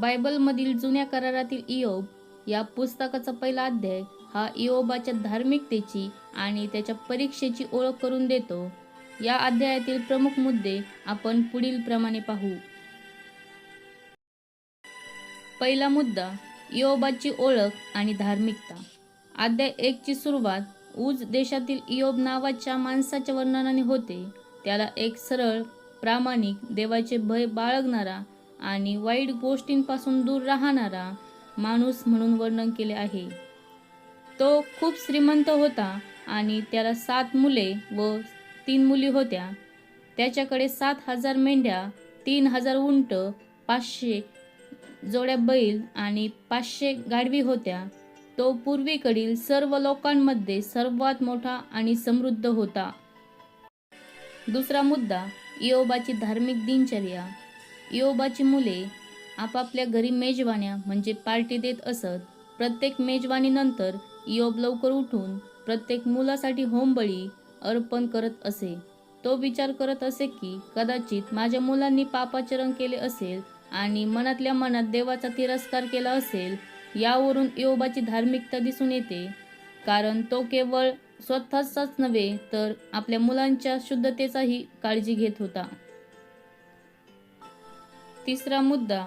बायबलमधील जुन्या करारातील इयोब या पुस्तकाचा पहिला अध्याय हा इयोबाच्या धार्मिकतेची आणि त्याच्या परीक्षेची ओळख करून देतो. या अध्यायातील प्रमुख मुद्दे आपण पुढील प्रमाणे पाहू. पहिला मुद्दा इयोबाची ओळख आणि धार्मिकता. अध्याय एकची सुरुवात उज देशातील इयोब नावाच्या माणसाच्या वर्णनाने होते. त्याला एक सरळ प्रामाणिक देवाचे भय बाळगणारा आणि वाईट गोष्टींपासून दूर राहणारा माणूस म्हणून वर्णन केले आहे. तो खूप श्रीमंत होता आणि त्याला सात मुले व तीन मुली होत्या. त्याच्याकडे सात हजार मेंढ्या तीन हजार उंट पाचशे जोड्या बैल आणि पाचशे गाढवी होत्या. तो पूर्वीकडील सर्व लोकांमध्ये सर्वात मोठा आणि समृद्ध होता. दुसरा मुद्दा इयोबाची धार्मिक दिनचर्या. इयोबाची मुले आपापल्या घरी मेजवान्या म्हणजे पार्टी देत असत. प्रत्येक मेजवानीनंतर इयोब लवकर उठून प्रत्येक मुलासाठी होमबळी अर्पण करत असे. तो विचार करत असे की कदाचित माझ्या मुलांनी पापाचरण केले असेल आणि मनातल्या मनात देवाचा तिरस्कार केला असेल यावरून इयोबाची धार्मिकता दिसून येते. कारण तो केवळ स्वतःचाच नव्हे तर आपल्या मुलांच्या शुद्धतेचाही काळजी घेत होता. तिसरा मुद्दा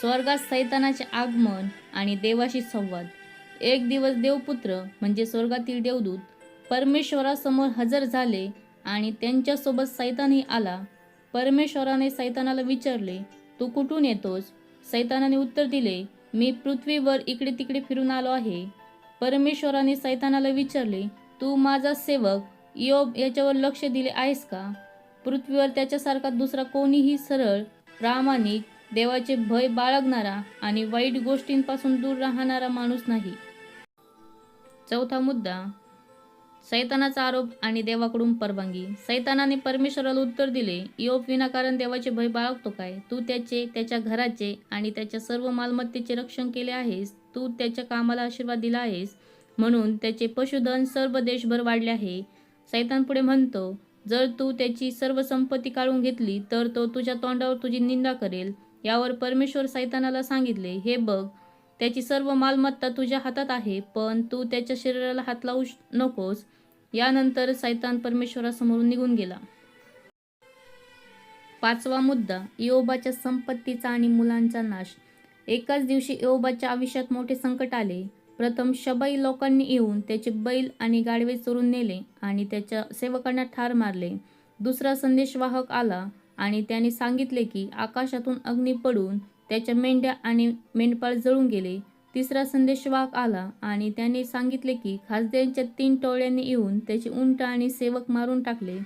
स्वर्गात सैतानाचे आगमन आणि देवाशी संवाद. एक दिवस देवपुत्र म्हणजे स्वर्गातील देवदूत परमेश्वरासमोर हजर झाले आणि त्यांच्यासोबत सैतानही आला. परमेश्वराने सैतानाला विचारले तू कुठून येतोस? सैतानाने उत्तर दिले मी पृथ्वीवर इकडे तिकडे फिरून आलो आहे. परमेश्वराने सैतानाला विचारले तू माझा सेवक योब याच्यावर लक्ष दिले आहेस का? पृथ्वीवर त्याच्यासारखा दुसरा कोणीही सरळ प्रामाणिक देवाचे भय बाळगणारा आणि वाईट गोष्टींपासून दूर राहणारा माणूस नाही. चौथा मुद्दा सैतानाचा आरोप आणि देवाकडून परवानगी. सैतानाने परमेश्वराला उत्तर दिले योप विनाकारण देवाचे भय बाळगतो काय? तू त्याचे त्याच्या घराचे आणि त्याच्या सर्व मालमत्तेचे रक्षण केले आहेस. तू त्याच्या कामाला आशीर्वाद दिला आहेस. म्हणून त्याचे पशुधन सर्व देशभर वाढले आहे. सैतान पुढे म्हणतो जर तू त्याची सर्व संपत्ती काढून घेतली तर तो तुझ्या तोंडावर तुझी निंदा करेल. यावर परमेश्वर सैतानाला सांगितले हे बघ त्याची सर्व मालमत्ता तुझ्या हातात आहे पण तू त्याच्या शरीराला हात लावू नकोस. यानंतर सैतान परमेश्वरासमोरून निघून गेला. पाचवा मुद्दा इयोबाच्या संपत्तीचा आणि मुलांचा नाश. एकाच दिवशी योबाच्या आयुष्यात मोठे संकट आले. प्रथम शबै लोकांनी येऊन त्याचे बैल आणि गाडवे चोरून नेले आणि त्याच्या सेवकांना ठार मारले. दुसरा संदेशवाहक आला आणि त्याने सांगितले की आकाशातून अग्नी पडून त्याच्या मेंढ्या आणि मेंढपाळ जळून गेले. तिसरा संदेशवाहक आला आणि त्याने सांगितले की खासदारांच्या तीन टोळ्यांनी येऊन त्याचे उंट आणि सेवक मारून टाकले.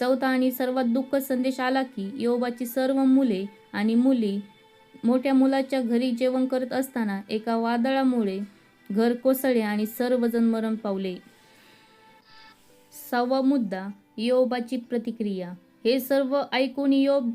चौथा आणि सर्वात दुःख संदेश आला की योबाची सर्व मुले आणि मुली मोठ्या मुलाच्या घरी जेवण करत असताना एका वादळामुळे घर कोसळले आणि सर्वजण मरण पावले. सहावा मुद्दा योबाची प्रतिक्रिया. हे सर्व ऐकून योब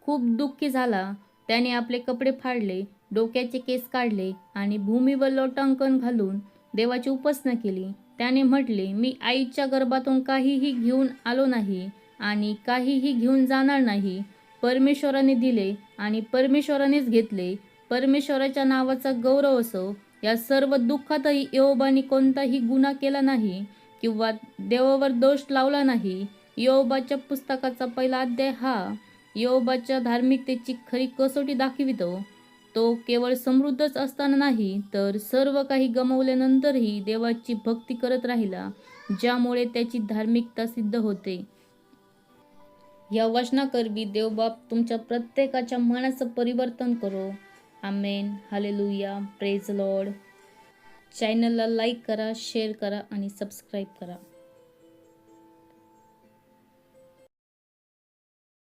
खूप दुःखी झाला. त्याने आपले कपडे फाडले डोक्याचे केस काढले आणि भूमीवर लोटांकन घालून देवाची उपासना केली. त्याने म्हटले मी आईच्या गर्भातून काहीही घेऊन आलो नाही आणि काहीही घेऊन जाणार नाही. परमेश्वराने दिले आणि परमेश्वरानेच घेतले. परमेश्वराच्या नावाचा गौरव असो या सर्व दुःखातही योबाने कोणताही गुन्हा केला नाही किंवा देवावर दोष लावला नाही. योबाच्या पुस्तकाचा पहिला अध्याय हा योबाच्या धार्मिकतेची खरी कसोटी दाखवितो. तो केवळ समृद्धच असताना नाही तर सर्व काही गमावल्यानंतरही देवाची भक्ती करत राहिला ज्यामुळे त्याची धार्मिकता सिद्ध होते. या वचनाकरवी देवबाप तुमच्या प्रत्येकाच्या मनाचं परिवर्तन करो. आमेन हालेलुया प्रेज लॉर्ड चॅनलला लाईक करा शेअर करा आणि सबस्क्राईब करा.